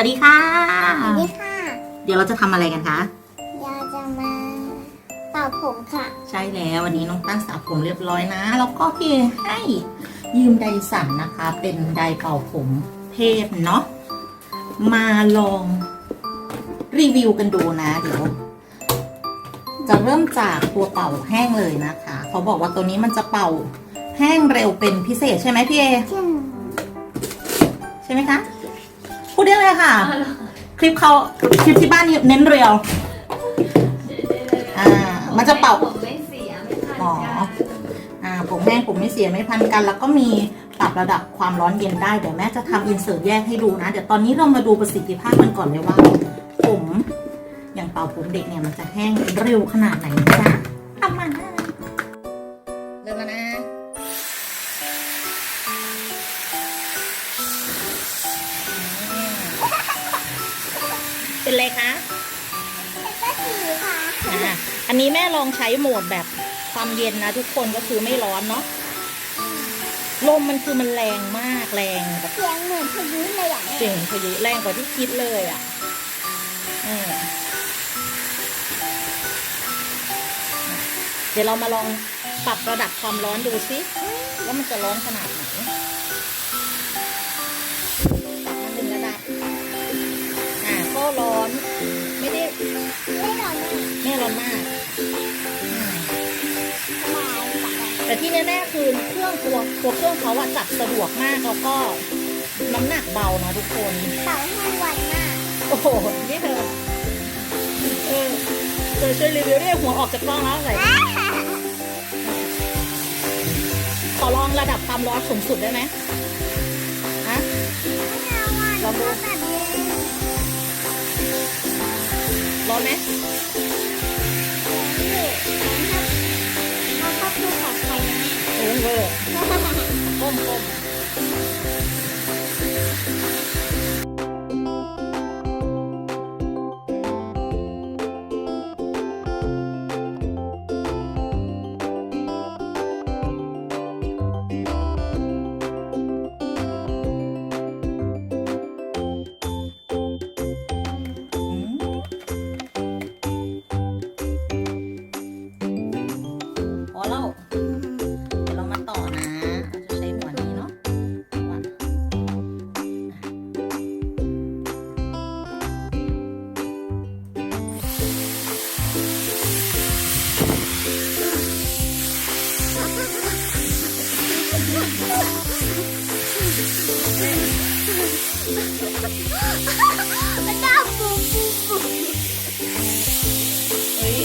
วัสดีค่ะ สวัสดีค่ะ เดี๋ยวเราจะทำอะไรกันคะ เราจะมาเป่าผมค่ะ ใช่แล้ววันนี้น้องตั้งสระผมเรียบร้อยนะ แล้วก็พี่ให้ยืมไดสันนะคะ เป็นไดร์เป่าผมเทพเนาะมาลองรีวิวกันดูนะเดี๋ยว จะเริ่มจากตัวเป่าแห้งเลยนะคะ เขาบอกว่าตัวนี้มันจะเป่าแห้งเร็วเป็นพิเศษใช่ไหมพี่เอซึ่งใช่ไหมคะ พูดได้เลยค่ะ คลิปเขาคลิปที่บ้านเน้นเรียว อ่า มันจะเป่า ผมไม่เสียไม่พันอ๋อ กันอ่าผมแห้งผมไม่เสียไม่พันกัน แล้วก็มีปรับระดับความร้อนเย็นได้ เดี๋ยวแม่จะทำอินเสิร์ตแยกให้ดูนะ เดี๋ยวตอนนี้เรามาดูประสิทธิภาพมันก่อนเลยว่า ผม อย่างเป่าผมเด็กเนี่ยมันจะแห้งเร็วขนาดไหนนะจ๊ะเอามาเอ่าอันนี้แม่ลองใช้โหมดแบบความเย็นนะทุกคนก็คือไม่ร้อนเนาะลมมันคือมันแรงมากแรงแบบเสียงเหมือนพายุเลยอะเจ๋งพายุแรงกว่าที่คิดเลยอะเออเดี๋ยวเรามาลองปรับระดับความร้อนดูซิว่ามันจะร้อนขนาดไหน เครื่องตัวตัวเครื่องเขาอะจับสะดวกมากแล้วก็น้ำหนักเบานะทุกคนเป่าให้ไวมาก โอ้โห นี่เธอเออเธอช่วยรีวิวเรียกหัวออกจากกล้องแล้วใส่ขอลองระดับความร้อนสูงสุดได้ไหมฮะลองดูแบบนี้ร้อนไหม โมันดาวปูปูปูเฮ้ย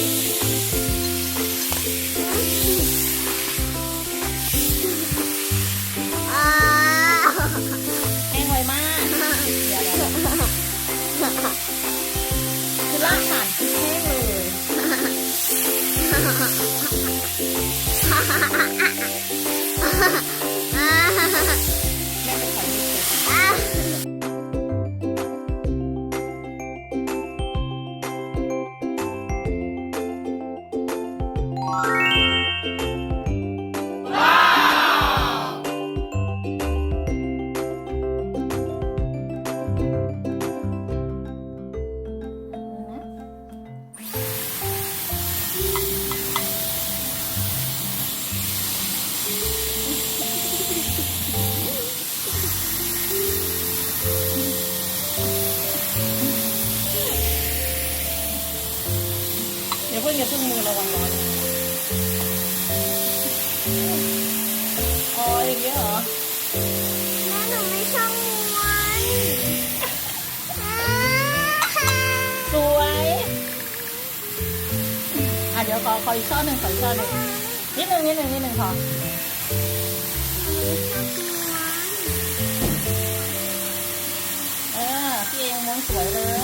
อ่าแห้งไวมากเดี๋ยวเดี๋ยวคือลากผ่านคือแห้งเลย งอย่าเพิ่งมือระวังร้อนอ๋ออย่างเงี้ยเหรอแม่หนูไม่ชอบม้วนสวยอะเดี๋ยวขอขออีกช่อหนึ่งขออีกช่อหนึ่งนิดหนึ่งนิดหนึ่งนิดหนึ่งพอเออพี่เองม้วนสวยเลย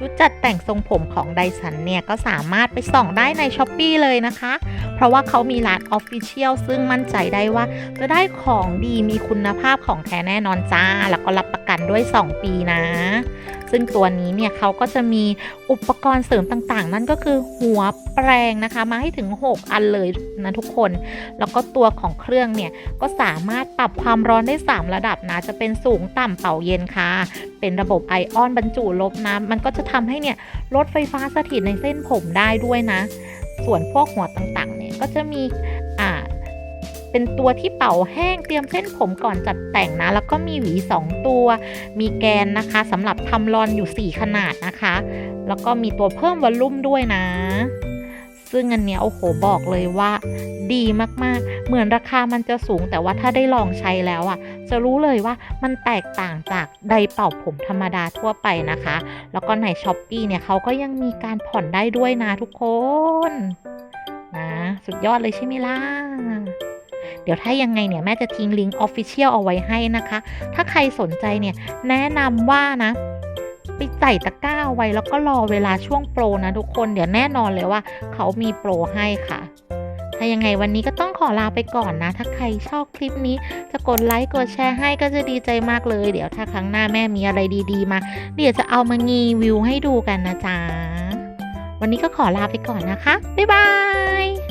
ชุดจัดแต่งทรงผมของไดสันเนี่ย ก็สามารถไปส่องได้ในช้อปปีเลยนะคะ เพราะว่าเขามีร้านออฟฟิเชียลซึ่งมั่นใจได้ว่า จะได้ของดีมีคุณภาพของแท้แน่นอนจ้า แล้วก็รับประกันด้วย 2 ปีนะ ซึ่งตัวนี้เนี่ยเขาก็จะมีอุปกรณ์เสริมต่างๆ นั่นก็คือหัวแปรงนะคะ มาให้ถึง 6 อันเลยนะทุกคน แล้วก็ตัวของเครื่องเนี่ยก็สามารถปรับความร้อนได้ 3 ระดับนะจะเป็นสูงต่ำเป่าเย็นค่ะ เป็นระบบไอออนบรรจุลบนะ มันก็จะทำให้เนี่ยลดไฟฟ้าสถิตในเส้นผมได้ด้วยนะ ส่วนพวกหัวต่างๆเนี่ยก็จะมี เป็นตัวที่เป่าแห้งเตรียมเส้นผมก่อนจัดแต่งนะ แล้วก็มีหวี 2 ตัว มีแกนนะคะสำหรับทำรอนอยู่ 4 ขนาดนะคะ แล้วก็มีตัวเพิ่มวอลลุ่มด้วยนะ ซึ่งอันเนี้ยโอ้โหบอกเลยว่า ดีมากๆ เหมือนราคามันจะสูงแต่ว่าถ้าได้ลองใช้แล้วอะ จะรู้เลยว่ามันแตกต่างจากไดเป่าผมธรรมดาทั่วไปนะคะ แล้วก็ในช้อปปีเนี่ยเขาก็ยังมีการผ่อนได้ด้วยนะทุกคนนะสุดยอดเลยใช่ไหมล่ะ เดี๋ยวถ้ายังไงเนี่ยแม่จะทิ้งลิงก์ Official เอาไว้ให้นะคะ ถ้าใครสนใจเนี่ยแนะนำว่านะไปใส่ตะกร้าเอาไว้แล้วก็รอเวลาช่วงโปรนะทุกคนเดี๋ยวแน่นอนเลยว่า เขามีโปรให้ค่ะ ถ้ายังไงวันนี้ก็ต้องขอลาไปก่อนนะ ถ้าใครชอบคลิปนี้ จะกดไลค์กดแชร์ให้ก็จะดีใจมากเลย เดี๋ยวถ้าครั้งหน้าแม่มีอะไรดีๆมา เดี๋ยวจะเอามางีวิวให้ดูกันนะจ๊ะ วันนี้ก็ขอลาไปก่อนนะคะ บ๊ายบาย